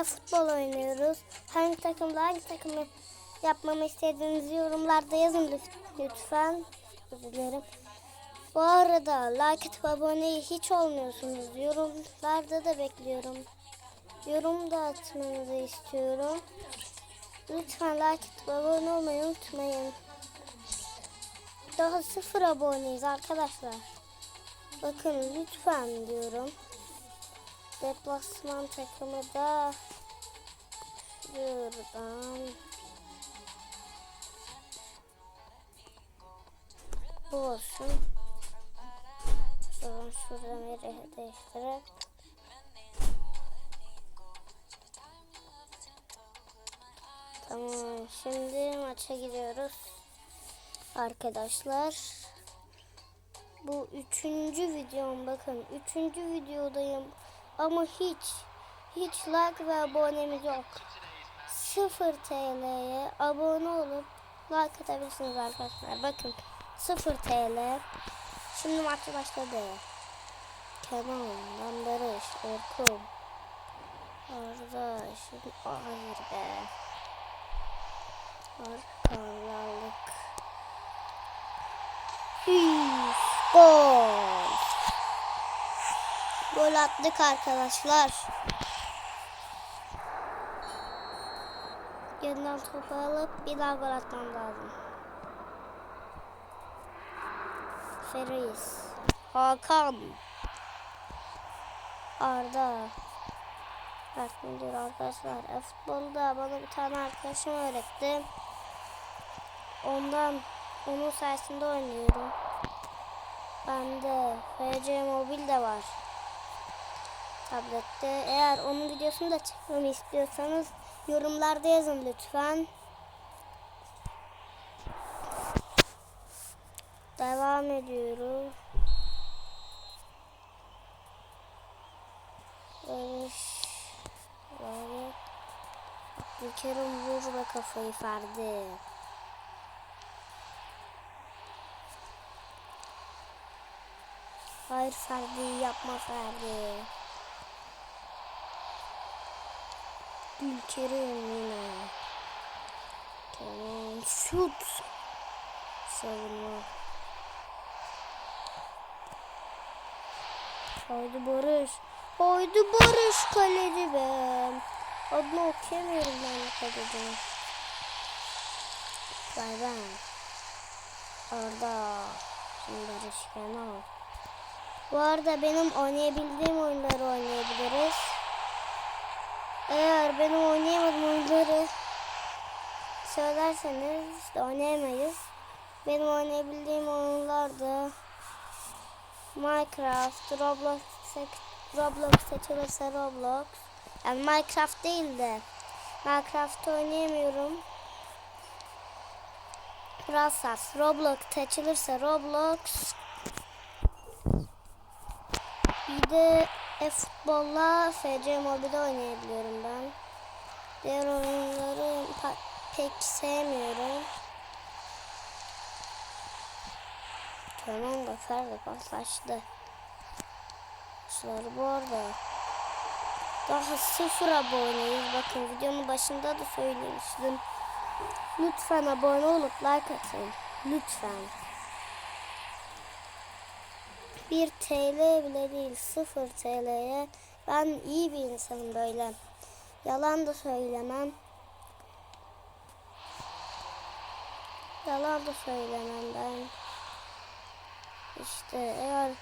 e-futbol oynuyoruz. Hangi takımda hangi takımı yapmamı istediğinizi yorumlarda yazın lüt- lütfen. Özür dilerim. Bu arada like atıp abone hiç olmuyorsunuz. Yorumlarda da bekliyorum. Yorum da atmanızı istiyorum. Lütfen like atıp abone olmayı unutmayın. Daha sıfır aboneyiz arkadaşlar. Bakın lütfen diyorum. Deplasman takımı da şuradan bu olsun. Şuradan şuradan yere değiştirip Tamam şimdi maça gidiyoruz. Arkadaşlar bu üçüncü videom bakın üçüncü videodayım ama hiç hiç like ve abonemiz yok. 0 TL'ye abone olup like atabilirsiniz arkadaşlar. Bakın 0 TL şimdi maçı başladı. Kenan, ben Barış, Orkun. Arda, şimdi hayır be. Arkalarlık Gol. Gol attık arkadaşlar. Yeniden topu alıp bir daha gol atmam lazım. Feriz. Hakan. Arda. Ders müdürü arkadaşlar. E, futbolda bana bir tane arkadaşım öğretti. Ondan onun sayesinde oynuyorum. Bende FC Mobil de var. Tablette. Eğer onun videosunu da çekmemi istiyorsanız yorumlarda yazın lütfen. Devam ediyoruz. Barış. Böyle. Abdülkerim vur ve kafayı Ferdi. Hayır Ferdi yapma Ferdi. Ülkerim yine. Tamam şut. Savunma. Haydi Barış. Haydi Barış kaleci be. Adını okuyamıyorum ben bu kalecinin. Vay ben. Orada. Şimdi Barış Kenan. Bu arada benim oynayabildiğim oyunları oynayabiliriz. Eğer benim oynayamadığım oyunları söylerseniz de oynayamayız. Benim oynayabildiğim oyunlar da Minecraft, Roblox, Roblox seçilirse Roblox. Yani Minecraft değil de Minecraft oynayamıyorum. Brawl Stars, Roblox seçilirse Roblox. Bir de e-futbolla FC Mobile'de oynayabiliyorum ben. Diğer oyunları pek sevmiyorum. Tamam da Ferdi paslaştı. Başları bu arada. Daha sıfır aboneyiz. Bakın videonun başında da söylemiştim. Lütfen abone olup like atın. Lütfen. 1 TL bile değil 0 TL'ye ben iyi bir insanım böyle. Yalan da söylemem. Yalan da söylemem ben. İşte eğer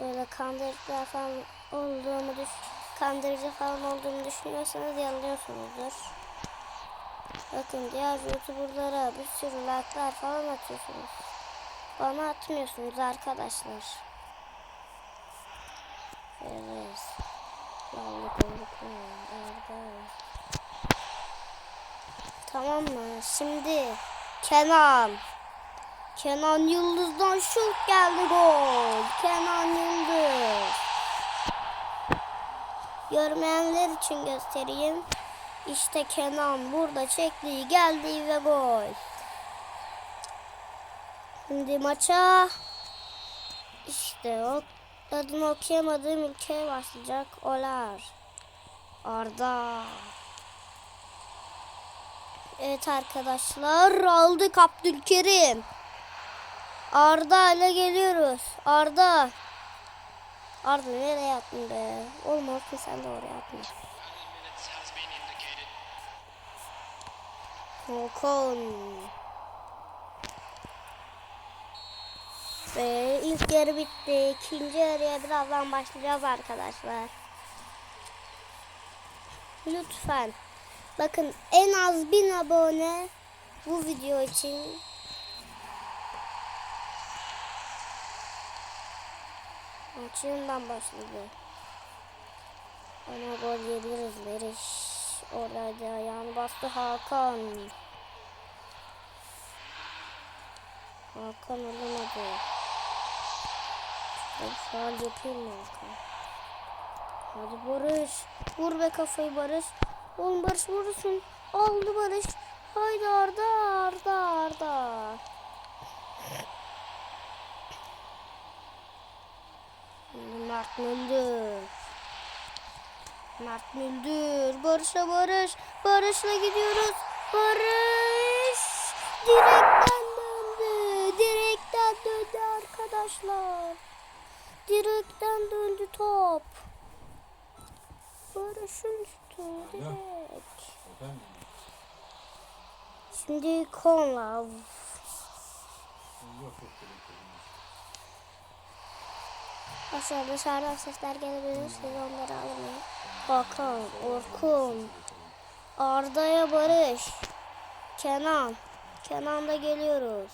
böyle kandırıcılar falan olduğumu düş kandırıcı falan olduğumu düşünüyorsanız yanılıyorsunuzdur. Bakın diğer youtuberlara bir sürü like'lar falan atıyorsunuz. Bana atmıyorsunuz arkadaşlar. Evet. Vallahi korkuyorum. Evet. Tamam mı? Şimdi Kenan. Kenan Yıldız'dan şut geldi gol. Kenan Yıldız. Görmeyenler için göstereyim. İşte Kenan burada çekti, geldi ve gol. Şimdi maça işte o adını okuyamadığım ülkeye başlayacak. Olar. Arda. Evet arkadaşlar aldık Abdülkerim. Arda ile geliyoruz. Arda. Arda nereye attın be? Olmaz ki sen de oraya atma. minutes Ve ilk yarı bitti. İkinci yarıya birazdan başlayacağız arkadaşlar. Lütfen. Bakın en az 1000 abone bu video için. Maç yeniden başladı. Ana gol yiyebiliriz Beriş. Oradaydı ayağını bastı Hakan. Hakan alamadı. Ben faal yapayım mı? Hadi Barış. Vur be kafayı Barış. Oğlum Barış vurursun. Aldı Barış. Haydi Arda Arda Arda. Mert Müldür. Mert Müldür. Barış'a Barış. Barış'la gidiyoruz. Barış. Direkten döndü. Direkten döndü arkadaşlar. Direkten döndü top. Barış'ın üstü direkt. Şimdi Konlav. Aşağı dışarıdan sesler gelebilir. Siz onları almayın. Hakan, Orkun, Arda'ya Barış, Kenan. Kenan da geliyoruz.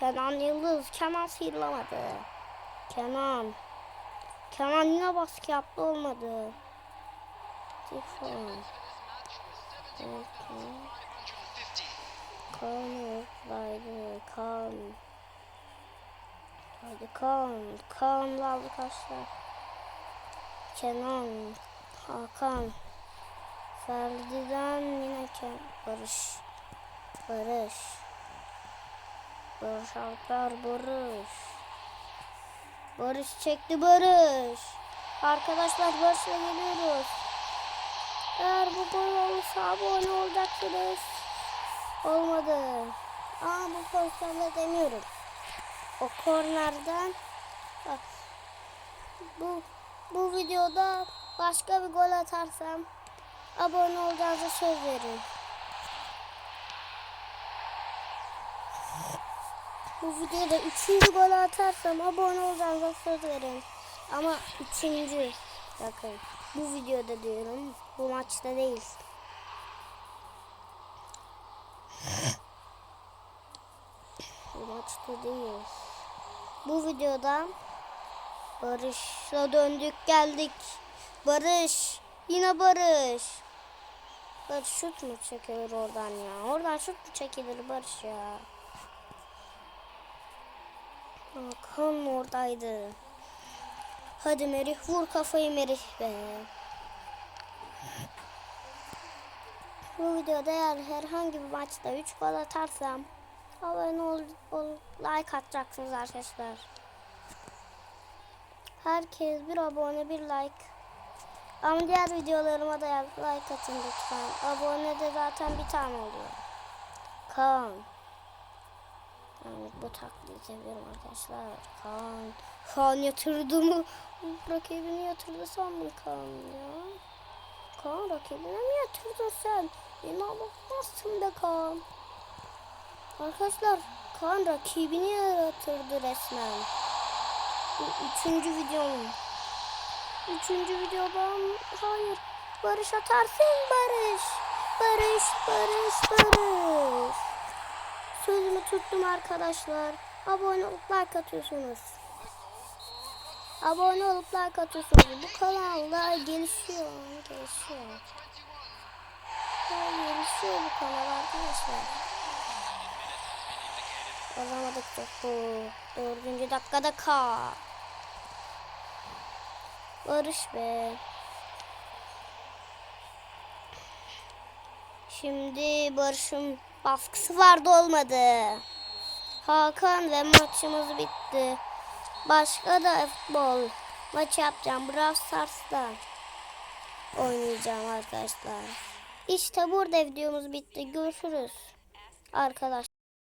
Kenan Yıldız. Kenan sıyrılamadı. Kenan. Kenan yine baskı yaptı olmadı. Tifon. Orkun. 550. Kan oradaydı. Kan. Hadi kan. Kan da arkadaşlar. Kenan. Hakan. Ferdi'den yine Ken. Barış. Barış. Barış Alper Barış. Barış çekti Barış. Arkadaşlar Barış'la geliyoruz. Eğer bu gol olursa abone olacaksınız. Olmadı. Aa bu pozisyonda demiyorum. O kornerden bak bu bu videoda başka bir gol atarsam abone olacağınıza söz verin. Bu videoda üçüncü gol atarsam abone olacağınıza söz verin. Ama üçüncü bakın bu videoda diyorum bu maçta değil. Bu maçta değil. Bu videoda Barış'la döndük geldik. Barış. Yine Barış. Barış şut mu çekiyor oradan ya? Oradan şut mu çekilir Barış ya? Hakan oradaydı. Hadi Merih vur kafayı Merih be. Bu videoda eğer herhangi bir maçta 3 gol atarsam abone ol, ol, like atacaksınız arkadaşlar. Herkes bir abone bir like. Ama diğer videolarıma da like atın lütfen. Abone de zaten bir tane oluyor. Kaan. Yani bu taklidi yapıyorum arkadaşlar. Kaan. Kaan yatırdı mı? Rakibini yatırdı sandım Kaan ya. Kaan rakibine mi yatırdın sen? İnanılmazsın be Kaan. Arkadaşlar Kaan rakibini yaratırdı resmen. Bu üçüncü videom. Üçüncü videodan hayır. Barış atarsın Barış. Barış, Barış, Barış. Sözümü tuttum arkadaşlar. Abone olup like atıyorsunuz. Abone olup like atıyorsunuz. Bu kanalda gelişiyor. Gelişiyor. Gelişiyor bu kanal arkadaşlar. Alamadık topu. Dördüncü dakikada K. Barış be. Şimdi Barış'ın baskısı vardı olmadı. Hakan ve maçımız bitti. Başka da futbol maçı yapacağım. Brawl Stars'ta. oynayacağım arkadaşlar. İşte burada videomuz bitti. Görüşürüz. Arkadaşlar.